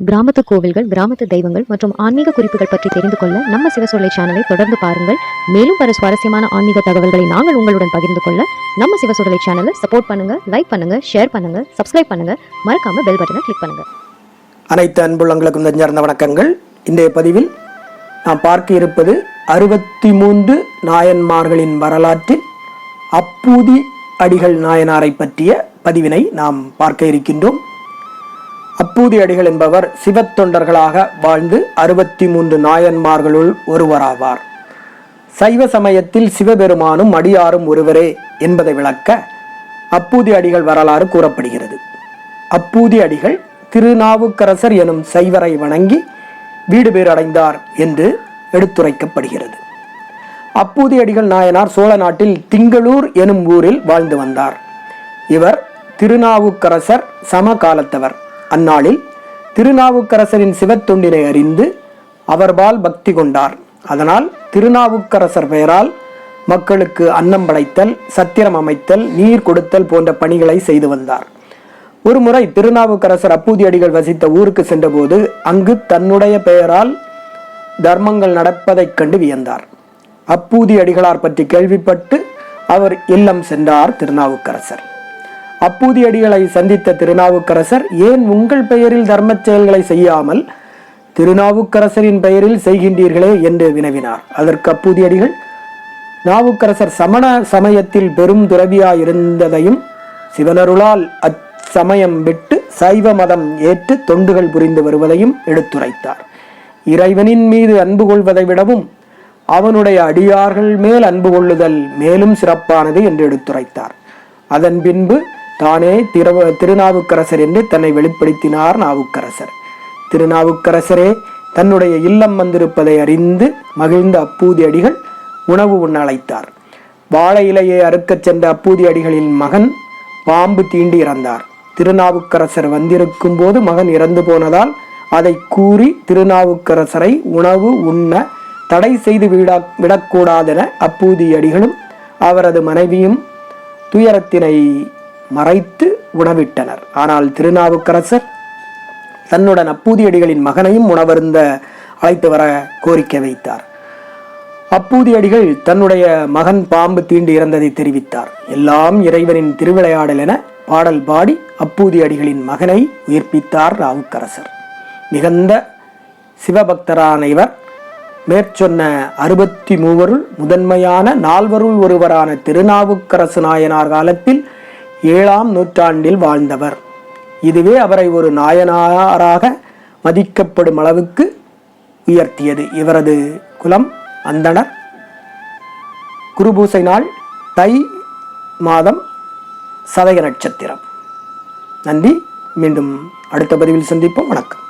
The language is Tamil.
கிராமத்து கோவில்கள் கிராமத்து தெய்வங்கள் மற்றும் ஆன்மீக குறிப்புகள் பற்றி தெரிந்து கொள்ள நம்ம சிவசொல்லை சேனலை தொடர்ந்து பாருங்கள். மேலும் பல சுவாரஸ்யமான ஆன்மீக தகவல்களை நாங்கள் உங்களுடன் பகிர்ந்து கொள்ள நம்ம சிவசொல்லை சேனலை சப்போர்ட் பண்ணுங்க லைக் பண்ணுங்க ஷேர் பண்ணுங்க சப்ஸ்கிரைப் பண்ணுங்க. மறக்காம பெல் பட்டனை கிளிக் பண்ணுங்க. அனைத்து அன்புள்ளங்களுக்கும் நெஞ்சார்ந்த வணக்கங்கள். இன்றைய பதிவில் நாம் பார்க்க இருப்பது அறுபத்தி மூன்று நாயன்மார்களின் வரலாற்றில் அப்பூதி அடிகள் நாயனாரை பற்றிய பதிவினை நாம் பார்க்க இருக்கின்றோம். அப்பூதி அடிகள் என்பவர் சிவத்தொண்டர்களாக வாழ்ந்து அறுபத்தி மூன்று நாயன்மார்களுள் ஒருவராவார். சைவ சமயத்தில் சிவபெருமானும் அடியாரும் ஒருவரே என்பதை விளக்க அப்பூதி அடிகள் வரலாறு கூறப்படுகிறது. அப்பூதி அடிகள் திருநாவுக்கரசர் எனும் சைவரை வணங்கி வீடு பேரடைந்தார் என்று எடுத்துரைக்கப்படுகிறது. அப்பூதி அடிகள் நாயனார் சோழ நாட்டில் திங்களூர் எனும் ஊரில் வாழ்ந்து வந்தார். இவர் திருநாவுக்கரசர் சமகாலத்தவர். அந்நாளில் திருநாவுக்கரசரின் சிவத்தொண்டினை அறிந்து அவர்பால் பக்தி கொண்டார். அதனால் திருநாவுக்கரசர் பெயரால் மக்களுக்கு அன்னம் படைத்தல் சத்திரம் அமைத்தல் நீர் கொடுத்தல் போன்ற பணிகளை செய்து வந்தார். ஒருமுறை திருநாவுக்கரசர் அப்பூதி அடிகள் வசித்த ஊருக்கு சென்றபோது அங்கு தன்னுடைய பெயரால் தர்மங்கள் நடப்பதைக் கண்டு வியந்தார். அப்பூதி அடிகளார் பற்றி கேள்விப்பட்டு அவர் இல்லம் சென்றார் திருநாவுக்கரசர். அப்பூதி அடிகளை சந்தித்த திருநாவுக்கரசர் ஏன் உங்கள் பெயரில் தர்மச் செயல்களை செய்யாமல் திருநாவுக்கரசரின் பெயரில் செய்கின்றீர்களே? என்று வினவினார். அதற்கு அப்பூதி அடிகள் நாவுக்கரசர் சமண சமயத்தில் பெரும் துறவியாய் இருந்ததையும் சிவனருளால் அச்சமயம் விட்டு சைவ மதம் ஏற்று தொண்டுகள் புரிந்து வருவதையும் எடுத்துரைத்தார். இறைவனின் மீது அன்பு கொள்வதை விடவும் அவனுடைய அடியார்கள் மேல் அன்பு கொள்ளுதல் மேலும் சிறப்பானது என்று எடுத்துரைத்தார். அதன் பின்பு தானே திரவ திருநாவுக்கரசர் என்று தன்னை வெளிப்படுத்தினார் நாவுக்கரசர். திருநாவுக்கரசரே தன்னுடைய இல்லம் வந்திருப்பதை அறிந்து மகிழ்ந்த அப்பூதி அடிகள் உணவு உண்ண அழைத்தார். வாழை இலையை அறுக்கச் சென்ற அப்பூதி அடிகளின் மகன் பாம்பு தீண்டி இறந்தார். திருநாவுக்கரசர் வந்திருக்கும் போது மகன் இறந்து போனதால் அதை கூறி திருநாவுக்கரசரை உணவு உண்ண தடை செய்து விடா விடக்கூடாதென அப்பூதி அடிகளும் அவரது மனைவியும் துயரத்தினை மறைத்து உணவிட்டனர். ஆனால் திருநாவுக்கரசர் தன்னுடன் அப்பூதியடிகளின் மகனையும் உணவருந்த அழைத்து வர கோரிக்கை வைத்தார். அப்பூதியடிகள் தன்னுடைய மகன் பாம்பு தீண்டி இறந்ததை தெரிவித்தார். எல்லாம் இறைவனின் திருவிளையாடல் என பாடல் பாடி அப்பூதி அடிகளின் மகனை உயிர்ப்பித்தார் ராவுக்கரசர் மிகுந்த சிவபக்தரான இவர் மேற்சொன்ன அறுபத்தி மூவருள் முதன்மையான நால்வருள் ஒருவரான திருநாவுக்கரசு நாயனார் காலத்தில் ஏழாம் நூற்றாண்டில் வாழ்ந்தவர். இதுவே அவரை ஒரு நாயனாராக மதிக்கப்படும் அளவுக்கு உயர்த்தியது. இவரது குலம் அந்தணர். குருபூசை நாள் தை மாதம் சதய நட்சத்திரம். நன்றி. மீண்டும் அடுத்த பதிவில் சந்திப்போம். வணக்கம்.